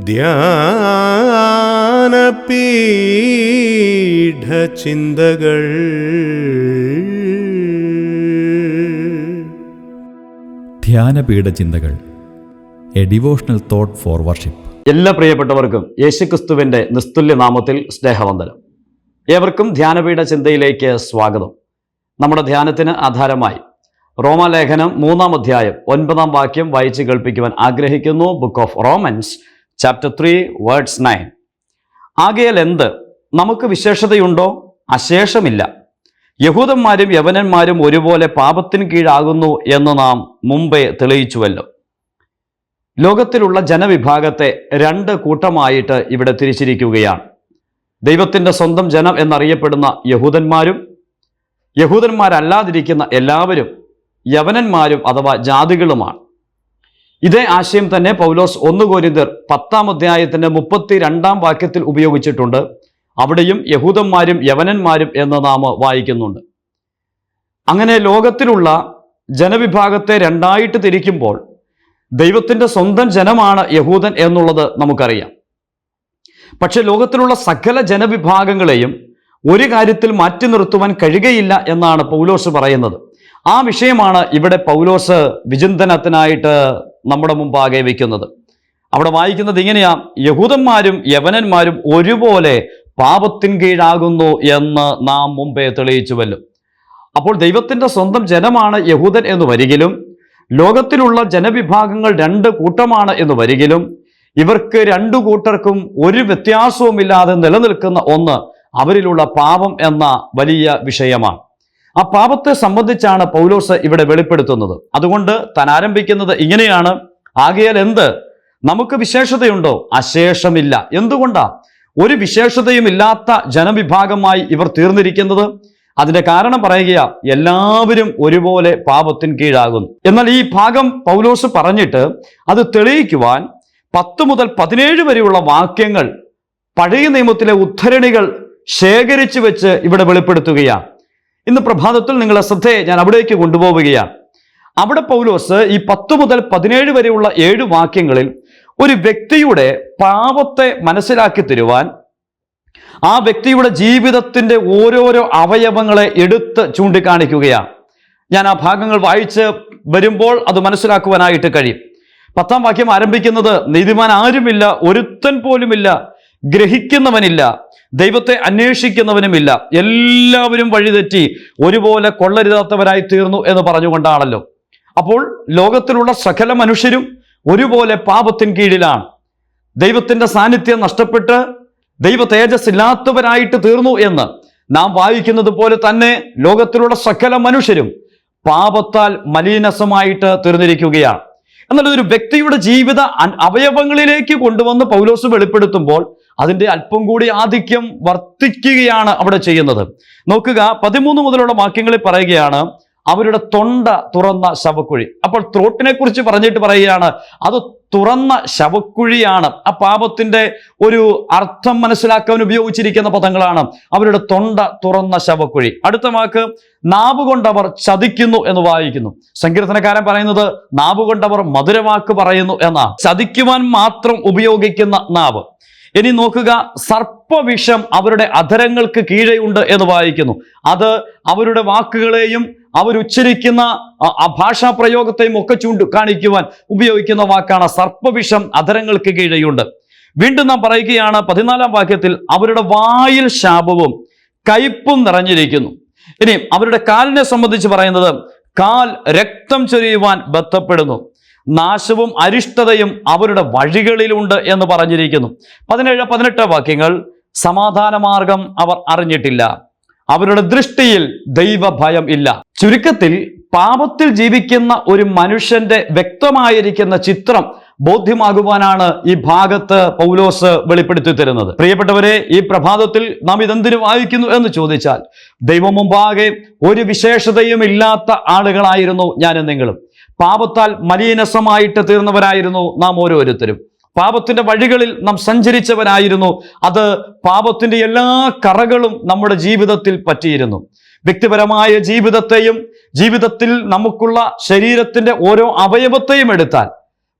ധ്യാനപീഠചിന്തകൾ. ധ്യാനപീഠ ചിന്തകൾ a devotional thought for worship. എല്ലാ പ്രിയപ്പെട്ടവർക്കും യേശുക്രിസ്തുവിന്റെ നിസ്തുല്യ നാമത്തിൽ സ്നേഹവന്ദനം. ഏവർക്കും ധ്യാനപീഠ ചിന്തയിലേക്ക് സ്വാഗതം. നമ്മുടെ ധ്യാനത്തിന് ആധാരമായി റോമാലേഖനം മൂന്നാം അധ്യായം ഒൻപതാം വാക്യം വായിച്ച് കേൾപ്പിക്കുവാൻ ആഗ്രഹിക്കുന്നു. Book of Romans chapter three verse nine ആകയാൽ എന്ത്? നമുക്ക് വിശേഷതയുണ്ടോ? അശേഷമില്ല. യഹൂദന്മാരും യവനന്മാരും ഒരുപോലെ പാപത്തിന് കീഴാകുന്നു എന്ന് നാം മുമ്പേ തെളിയിച്ചുവല്ലോ. ലോകത്തിലുള്ള ജനവിഭാഗത്തെ രണ്ട് കൂട്ടമായിട്ട് ഇവിടെ തിരിച്ചിരിക്കുകയാണ്. ദൈവത്തിന്റെ സ്വന്തം ജനം എന്നറിയപ്പെടുന്ന യഹൂദന്മാരും യഹൂദന്മാരല്ലാതിരിക്കുന്ന എല്ലാവരും യവനന്മാരും അഥവാ ജാതികളുമാണ്. ഇതേ ആശയം തന്നെ പൗലോസ് ഒന്ന് കോരിന്തർ പത്താം അധ്യായത്തിന്റെ മുപ്പത്തി രണ്ടാം വാക്യത്തിൽ ഉപയോഗിച്ചിട്ടുണ്ട്. അവിടെയും യഹൂദന്മാരും യവനന്മാരും എന്ന് നാം വായിക്കുന്നുണ്ട്. അങ്ങനെ ലോകത്തിലുള്ള ജനവിഭാഗത്തെ രണ്ടായിട്ട് തിരിക്കുമ്പോൾ ദൈവത്തിന്റെ സ്വന്തം ജനമാണ് യഹൂദൻ എന്നുള്ളത് നമുക്കറിയാം. പക്ഷെ ലോകത്തിലുള്ള സകല ജനവിഭാഗങ്ങളെയും ഒരു കാര്യത്തിൽ മാറ്റി നിർത്തുവാൻ കഴിയുകയില്ല എന്നാണ് പൗലോസ് പറയുന്നത്. ആ വിഷയമാണ് ഇവിടെ പൗലോസ് വിചിന്തനത്തിനായിട്ട് നമ്മുടെ മുമ്പാകെ വയ്ക്കുന്നത് അവിടെ വായിക്കുന്നത് ഇങ്ങനെയാ യഹൂദന്മാരും യവനന്മാരും ഒരുപോലെ പാപത്തിൻ കീഴാകുന്നു എന്ന് നാം മുമ്പേ തെളിയിച്ചുവല്ലോ. അപ്പോൾ ദൈവത്തിന്റെ സ്വന്തം ജനമാണ് യഹൂദൻ എന്ന് വരികിലും ലോകത്തിലുള്ള ജനവിഭാഗങ്ങൾ രണ്ട് കൂട്ടമാണ് എന്ന് വരികിലും ഇവർക്ക് രണ്ടു കൂട്ടർക്കും ഒരു വ്യത്യാസവുമില്ലാതെ നിലനിൽക്കുന്ന ഒന്ന് അവരിലുള്ള പാപം എന്ന വലിയ വിഷയമാണ്. ആ പാപത്തെ സംബന്ധിച്ചാണ് പൗലോസ് ഇവിടെ വെളിപ്പെടുത്തുന്നത്. അതുകൊണ്ട് താൻ ആരംഭിക്കുന്നത് ഇങ്ങനെയാണ്. ആകയാൽ എന്ത്? നമുക്ക് വിശേഷതയുണ്ടോ? അശേഷമില്ല. എന്തുകൊണ്ടാ? ഒരു വിശേഷതയും ഇല്ലാത്ത ജനവിഭാഗമായി ഇവർ തീർന്നിരിക്കുന്നത്. അതിന്റെ കാരണം പറയുകയാ എല്ലാവരും ഒരുപോലെ പാപത്തിന് കീഴാകുന്നു. എന്നാൽ ഈ ഭാഗം പൗലോസ് പറഞ്ഞിട്ട് അത് തെളിയിക്കുവാൻ പത്ത് മുതൽ പതിനേഴ് വരെയുള്ള വാക്യങ്ങൾ പഴയ നിയമത്തിലെ ഉദ്ധരണികൾ ശേഖരിച്ചു വെച്ച് ഇവിടെ വെളിപ്പെടുത്തുകയാണ് ഇന്ന് പ്രഭാതത്തിൽ നിങ്ങളെ ശ്രദ്ധയെ ഞാൻ അവിടേക്ക് കൊണ്ടുപോവുകയാണ്. അവിടെ പൗലോസ് ഈ പത്ത് മുതൽ പതിനേഴ് വരെയുള്ള ഏഴ് വാക്യങ്ങളിൽ ഒരു വ്യക്തിയുടെ പാപത്തെ മനസ്സിലാക്കി തരുവാൻ ആ വ്യക്തിയുടെ ജീവിതത്തിന്റെ ഓരോരോ അവയവങ്ങളെ എടുത്ത് ചൂണ്ടിക്കാണിക്കുകയാണ്. ഞാൻ ആ ഭാഗങ്ങൾ വായിച്ച് വരുമ്പോൾ അത് മനസ്സിലാക്കുവാനായിട്ട് കഴിയും. പത്താം വാക്യം ആരംഭിക്കുന്നത് നീതിമാൻ ആരുമില്ല ഒരുത്തൻ പോലുമില്ല ഗ്രഹിക്കുന്നവനില്ല ദൈവത്തെ അന്വേഷിക്കുന്നവനുമില്ല. എല്ലാവരും വഴിതെറ്റി ഒരുപോലെ കൊള്ളരുതാത്തവരായി തീർന്നു എന്ന് പറഞ്ഞുകൊണ്ടാണല്ലോ. അപ്പോൾ ലോകത്തിലുള്ള സകല മനുഷ്യരും ഒരുപോലെ പാപത്തിൻ കീഴിലാണ്. ദൈവത്തിന്റെ സാന്നിധ്യം നഷ്ടപ്പെട്ട് ദൈവ തേജസ് ഇല്ലാത്തവരായിട്ട് തീർന്നു എന്ന് നാം വായിക്കുന്നത് പോലെ തന്നെ ലോകത്തിലുള്ള സകല മനുഷ്യരും പാപത്താൽ മലീനസമായിട്ട് തീർന്നിരിക്കുകയാണ്. എന്നാൽ ഒരു വ്യക്തിയുടെ ജീവിത അവയവങ്ങളിലേക്ക് കൊണ്ടുവന്ന് പൗലോസ് വെളിപ്പെടുത്തുമ്പോൾ അതിന്റെ അല്പം കൂടി ആധിക്യം വർദ്ധിക്കുകയാണ് അവിടെ ചെയ്യുന്നത്. നോക്കുക പതിമൂന്ന് മുതലുള്ള വാക്യങ്ങളിൽ പറയുകയാണ് അവരുടെ തൊണ്ട തുറന്ന ശവക്കുഴി. അപ്പോൾ ത്രോട്ടിനെ കുറിച്ച് പറഞ്ഞിട്ട് പറയുകയാണ് അത് തുറന്ന ശവക്കുഴിയാണ്. ആ പാപത്തിന്റെ ഒരു അർത്ഥം മനസ്സിലാക്കാൻ ഉപയോഗിച്ചിരിക്കുന്ന പദങ്ങളാണ് അവരുടെ തൊണ്ട തുറന്ന ശവക്കുഴി. അടുത്ത വാക്ക് നാവ് കൊണ്ടവർ ചതിക്കുന്നു എന്ന് വായിക്കുന്നു. സങ്കീർത്തനക്കാരൻ പറയുന്നത് നാവ് കൊണ്ടവർ മധുരവാക്ക് പറയുന്നു എന്നാ ചതിക്കുവാൻ മാത്രം ഉപയോഗിക്കുന്ന നാവ്. ഇനി നോക്കുക സർപ്പവിഷം അവരുടെ അധരങ്ങൾക്ക് കീഴെയുണ്ട് എന്ന് വായിക്കുന്നു. അത് അവരുടെ വാക്കുകളെയും അവരുച്ചരിക്കുന്ന ഭാഷാ പ്രയോഗത്തെയും ഒക്കെ ചൂണ്ടി കാണിക്കുവാൻ ഉപയോഗിക്കുന്ന വാക്കാണ് സർപ്പവിഷം അധരങ്ങൾക്ക് കീഴെയുണ്ട്. വീണ്ടും നാം പറയുകയാണ് പതിനാലാം വാക്യത്തിൽ അവരുടെ വായിൽ ശാപവും കയ്പും നിറഞ്ഞിരിക്കുന്നു. ഇനി അവരുടെ കാലിനെ സംബന്ധിച്ച് പറയുന്നത് കാൽ രക്തം ചൊരിയുവാൻ ബന്ധപ്പെടുന്നു. നാശവും അരിഷ്ടതയും അവരുടെ വഴികളിലുണ്ട് എന്ന് പറഞ്ഞിരിക്കുന്നു. പതിനേഴ് പതിനെട്ട് വാക്യങ്ങൾ സമാധാനമാർഗം അവർ അറിഞ്ഞിട്ടില്ല. അവരുടെ ദൃഷ്ടിയിൽ ദൈവഭയം ഇല്ല. ചുരുക്കത്തിൽ പാപത്തിൽ ജീവിക്കുന്ന ഒരു മനുഷ്യന്റെ വ്യക്തമായിരിക്കുന്ന ചിത്രം ബോധ്യമാകുവാനാണ് ഈ ഭാഗത്ത് പൗലോസ് വെളിപ്പെടുത്തി തരുന്നത്. പ്രിയപ്പെട്ടവരെ ഈ പ്രഭാതത്തിൽ നാം ഇതെന്തിനു വായിക്കുന്നു എന്ന് ചോദിച്ചാൽ ദൈവം മുമ്പാകെ ഒരു വിശേഷതയും ഇല്ലാത്ത ആളുകളായിരുന്നു ഞാനും നിങ്ങളും. പാപത്താൽ മലീനസമായിട്ട് തീർന്നവരായിരുന്നു നാം ഓരോരുത്തരും. പാപത്തിന്റെ വഴികളിൽ നാം സഞ്ചരിച്ചവരായിരുന്നു. അത് പാപത്തിന്റെ എല്ലാ കറകളും നമ്മുടെ ജീവിതത്തിൽ പറ്റിയിരുന്നു. വ്യക്തിപരമായ ജീവിതത്തെയും ജീവിതത്തിൽ നമുക്കുള്ള ശരീരത്തിന്റെ ഓരോ അവയവത്തെയും എടുത്താൽ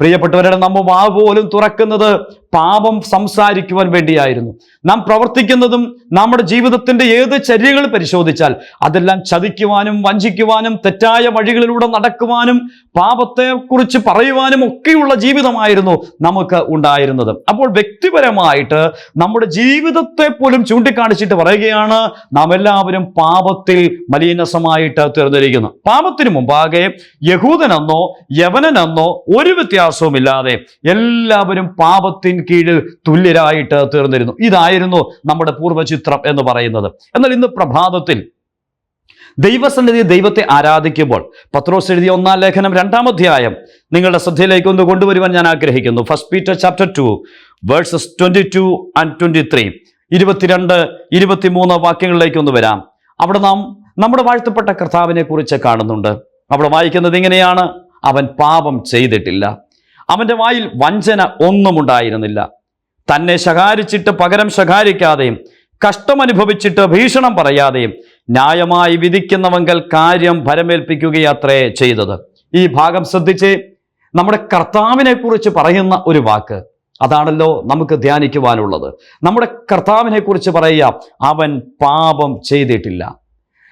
പ്രിയപ്പെട്ടവരുടെ നമ്മ വാ പോലും തുറക്കുന്നത് പാപം സംസാരിക്കുവാൻ വേണ്ടിയായിരുന്നു. നാം പ്രവർത്തിക്കുന്നതും നമ്മുടെ ജീവിതത്തിന്റെ ഏത് ചര്യകൾ പരിശോധിച്ചാൽ അതെല്ലാം ചതിക്കുവാനും വഞ്ചിക്കുവാനും തെറ്റായ വഴികളിലൂടെ നടക്കുവാനും പാപത്തെക്കുറിച്ച് പറയുവാനും ഒക്കെയുള്ള ജീവിതമായിരുന്നു നമുക്ക് ഉണ്ടായിരുന്നത്. അപ്പോൾ വ്യക്തിപരമായിട്ട് നമ്മുടെ ജീവിതത്തെ പോലും ചൂണ്ടിക്കാണിച്ചിട്ട് പറയുകയാണ് നാം എല്ലാവരും പാപത്തിൽ മലീനസമായിട്ട് തീർന്നിരിക്കുന്നു. പാപത്തിന് മുമ്പാകെ യഹൂദനെന്നോ യവനനെന്നോ ഒരു വ്യത്യാസവുമില്ലാതെ എല്ലാവരും പാപത്തിൻ കീഴിൽ തുല്യരായിട്ട് തീർന്നിരുന്നു. ഇതായിരുന്നു നമ്മുടെ പൂർവചിത്രം എന്ന് പറയുന്നത്. എന്നാൽ ഇന്ന് പ്രഭാതത്തിൽ ദൈവസന്നിധി ദൈവത്തെ ആരാധിക്കുമ്പോൾ പത്രോസ് എഴുതിയ ഒന്നാം ലേഖനം രണ്ടാം അധ്യായം നിങ്ങളുടെ ശ്രദ്ധയിലേക്ക് ഒന്ന് കൊണ്ടുവരുവാൻ ഞാൻ ആഗ്രഹിക്കുന്നു. First Peter chapter two verses twenty two and twenty three ഇരുപത്തിരണ്ട് ഇരുപത്തിമൂന്ന് വാക്യങ്ങളിലേക്ക് ഒന്ന് വരാം. അവിടെ നാം നമ്മുടെ വാഴ്ത്തപ്പെട്ട കർത്താവിനെ കുറിച്ച് കാണുന്നുണ്ട്. അവിടെ വായിക്കുന്നത് ഇങ്ങനെയാണ്. അവൻ പാപം ചെയ്തിട്ടില്ല. അവന്റെ വായിൽ വഞ്ചന ഒന്നും ഉണ്ടായിരുന്നില്ല തന്നെ ശകാരിച്ചിട്ട് പകരം ശകാരിക്കാതെയും കഷ്ടമനുഭവിച്ചിട്ട് ഭീഷണം പറയാതെയും ന്യായമായി വിധിക്കുന്നവങ്കൽ കാര്യം ഭരമേൽപ്പിക്കുകയത്രേ ചെയ്തത്. ഈ ഭാഗം ശ്രദ്ധിച്ച് നമ്മുടെ കർത്താവിനെ കുറിച്ച് പറയുന്ന ഒരു വാക്ക്. അതാണല്ലോ നമുക്ക് ധ്യാനിക്കുവാനുള്ളത്. നമ്മുടെ കർത്താവിനെ കുറിച്ച് പറയുക അവൻ പാപം ചെയ്തിട്ടില്ല.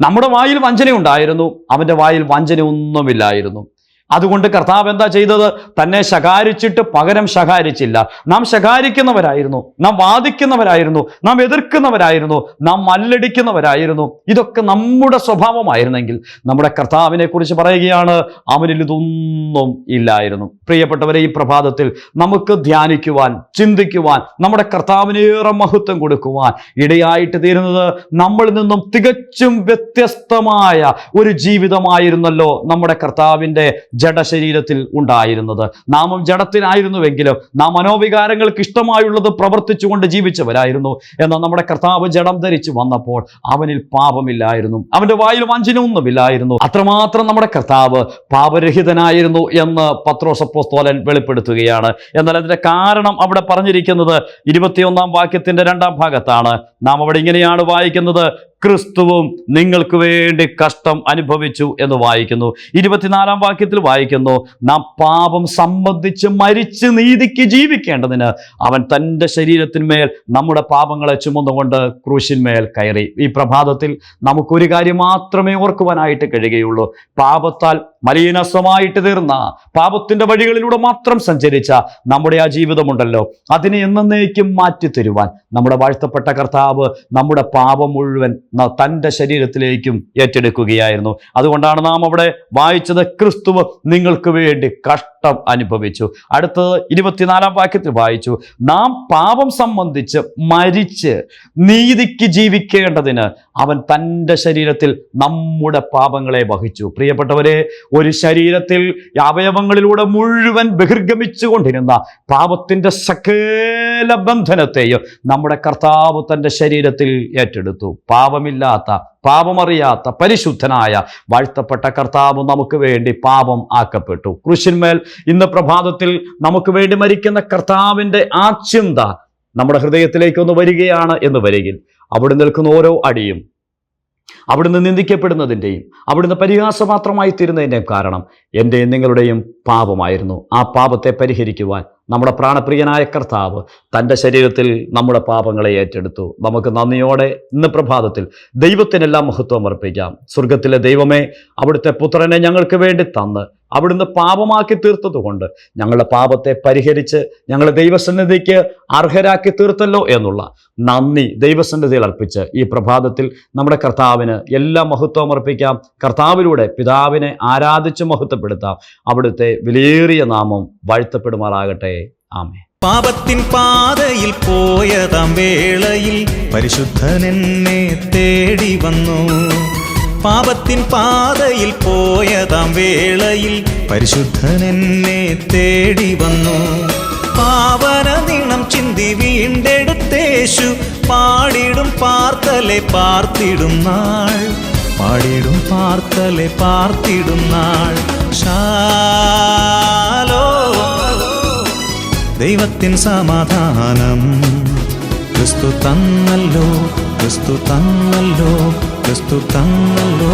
നമ്മുടെ വായിൽ വഞ്ചന ഉണ്ടായിരുന്നു അവന്റെ വായിൽ വഞ്ചന ഒന്നുമില്ലായിരുന്നു അതുകൊണ്ട് കർത്താവ് എന്താ ചെയ്തത്? തന്നെ ശകാരിച്ചിട്ട് പകരം ശകാരിച്ചില്ല. നാം ശകാരിക്കുന്നവരായിരുന്നു നാം വാദിക്കുന്നവരായിരുന്നു നാം എതിർക്കുന്നവരായിരുന്നു നാം മല്ലടിക്കുന്നവരായിരുന്നു. ഇതൊക്കെ നമ്മുടെ സ്വഭാവമായിരുന്നെങ്കിൽ നമ്മുടെ കർത്താവിനെ കുറിച്ച് പറയുകയാണ് അവനിൽ ഇതൊന്നും ഇല്ലായിരുന്നു. പ്രിയപ്പെട്ടവരെ ഈ പ്രഭാതത്തിൽ നമുക്ക് ധ്യാനിക്കുവാൻ ചിന്തിക്കുവാൻ നമ്മുടെ കർത്താവിനേറെ മഹത്വം കൊടുക്കുവാൻ ഇടയായിട്ട് തീരുന്നത് നമ്മളിൽ നിന്നും തികച്ചും വ്യത്യസ്തമായ ഒരു ജീവിതമായിരുന്നല്ലോ നമ്മുടെ കർത്താവിന്റെ ജഡശരീരത്തിൽ ഉണ്ടായിരുന്നത്. നാമും ജഡത്തിനായിരുന്നുവെങ്കിലും നാം മനോവികാരങ്ങൾക്ക് ഇഷ്ടമായുള്ളത് പ്രവർത്തിച്ചുകൊണ്ട് ജീവിച്ചവരായിരുന്നു. എന്നാൽ നമ്മുടെ കർത്താവ് ജഡം ധരിച്ചു വന്നപ്പോൾ അവനിൽ പാപമില്ലായിരുന്നു. അവന്റെ വായിൽ വഞ്ചനയൊന്നുമില്ലായിരുന്നു. അത്രമാത്രം നമ്മുടെ കർത്താവ് പാപരഹിതനായിരുന്നു എന്ന് പത്രോസപ്പോസ്തോലൻ വെളിപ്പെടുത്തുകയാണ്. എന്നാൽ അതിന്റെ കാരണം അവിടെ പറഞ്ഞിരിക്കുന്നത് ഇരുപത്തിയൊന്നാം വാക്യത്തിന്റെ രണ്ടാം ഭാഗത്താണ്. നാം അവിടെ ഇങ്ങനെയാണ് വായിക്കുന്നത്. ക്രിസ്തുവും നിങ്ങൾക്ക് വേണ്ടി കഷ്ടം അനുഭവിച്ചു എന്ന് വായിക്കുന്നു. ഇരുപത്തിനാലാം വാക്യത്തിൽ വായിക്കുന്നു നാം പാപം സംബന്ധിച്ച് മരിച്ച് നീതിക്ക് ജീവിക്കേണ്ടതിന് അവൻ തന്റെ ശരീരത്തിന്മേൽ നമ്മുടെ പാപങ്ങളെ ചുമന്നുകൊണ്ട് ക്രൂശിന്മേൽ കയറി. ഈ പ്രഭാതത്തിൽ നമുക്കൊരു കാര്യം മാത്രമേ ഓർക്കുവാനായിട്ട് കഴിയുകയുള്ളൂ. പാപത്താൽ മലീനസ്വമായിട്ട് തീർന്ന പാപത്തിന്റെ വഴികളിലൂടെ മാത്രം സഞ്ചരിച്ച നമ്മുടെ ആ ജീവിതമുണ്ടല്ലോ. അതിനെ എന്നേക്കും മാറ്റി തരുവാൻ നമ്മുടെ വാഴ്ത്തപ്പെട്ട കർത്താവ് നമ്മുടെ പാപം മുഴുവൻ തന്റെ ശരീരത്തിലേക്കും ഏറ്റെടുക്കുകയായിരുന്നു. അതുകൊണ്ടാണ് നാം അവിടെ വായിച്ചത് ക്രിസ്തുവ് നിങ്ങൾക്ക് വേണ്ടി കഷ്ടം അനുഭവിച്ചു. അടുത്തത് ഇരുപത്തിനാലാം വാക്യത്തിൽ വായിച്ചു. നാം പാപം സംബന്ധിച്ച് മരിച്ച് നീതിക്ക് ജീവിക്കേണ്ടതിന് അവൻ തന്റെ ശരീരത്തിൽ നമ്മുടെ പാപങ്ങളെ വഹിച്ചു. പ്രിയപ്പെട്ടവരെ ഒരു ശരീരത്തിൽ അവയവങ്ങളിലൂടെ മുഴുവൻ ബഹിർഗമിച്ചു കൊണ്ടിരുന്ന പാപത്തിന്റെ സകല ബന്ധനത്തെയും നമ്മുടെ കർത്താവ് തന്റെ ശരീരത്തിൽ ഏറ്റെടുത്തു. പാപമില്ലാത്ത പാപമറിയാത്ത പരിശുദ്ധനായ വാഴ്ത്തപ്പെട്ട കർത്താവ് നമുക്ക് വേണ്ടി പാപം ആക്കപ്പെട്ടു. കൃഷിന്മേൽ ഇന്ന് പ്രഭാതത്തിൽ നമുക്ക് വേണ്ടി മരിക്കുന്ന കർത്താവിന്റെ ആ ചിന്ത നമ്മുടെ ഹൃദയത്തിലേക്കൊന്ന് വരികയാണ് എന്ന് വരികിൽ. അവിടെ നിൽക്കുന്ന ഓരോ അടിയും അവിടുന്ന് നിന്ദിക്കപ്പെടുന്നതിന്റെയും അവിടുന്ന് പരിഹാസമാത്രമായി തീരുന്നതിന്റെയും കാരണം എന്റെയും നിങ്ങളുടെയും പാപമായിരുന്നു. ആ പാപത്തെ പരിഹരിക്കുവാൻ നമ്മുടെ പ്രാണപ്രിയനായ കർത്താവ് തന്റെ ശരീരത്തിൽ നമ്മുടെ പാപങ്ങളെ ഏറ്റെടുത്തു. നമുക്ക് നന്ദിയോടെ ഇന്ന് പ്രഭാതത്തിൽ ദൈവത്തിനെല്ലാം മഹത്വം അർപ്പിക്കാം. സ്വർഗത്തിലെ ദൈവമേ അവിടുത്തെ പുത്രനെ ഞങ്ങൾക്ക് വേണ്ടി തന്ന്. അവിടുന്ന് പാപമാക്കി തീർത്തതുകൊണ്ട് ഞങ്ങളുടെ പാപത്തെ പരിഹരിച്ച് ഞങ്ങളെ ദൈവസന്നിധിക്ക് അർഹരാക്കി തീർത്തല്ലോ എന്നുള്ള നന്ദി ദൈവസന്നിധിയിൽ അർപ്പിച്ച് ഈ പ്രഭാതത്തിൽ നമ്മുടെ കർത്താവിന് എല്ലാ മഹത്വം അർപ്പിക്കാം. കർത്താവിലൂടെ പിതാവിനെ ആരാധിച്ച് മഹത്വപ്പെടുത്താം. അവിടുത്തെ വിലയേറിയ നാമം വാഴ്ത്തപ്പെടുമാറാകട്ടെ. ആമേ പാപത്തിൻ പാതയിൽ പോയതാം വേളയിൽ പരിശുദ്ധനെന്നെ തേടി വന്നു. പാപത്തിൻ പാതയിൽ പോയതാം വേളയിൽ പരിശുദ്ധൻ എന്നെ തേടി വന്നു. പാവന നീണം ചിന്തി വീണ്ടെടുത്തേശു. പാടിടും പാർത്തലെ പാർത്തിടും നാൾ. പാടിടും പാർത്തലെ പാർത്തിടും നാൾ. ശാലോ. ദൈവത്തിൻ സമാധാനം. ക്രിസ്തു തന്നല്ലോ ക്രിസ്തു തന്നല്ലോ. ക്രിസ്തു തന്നല്ലോ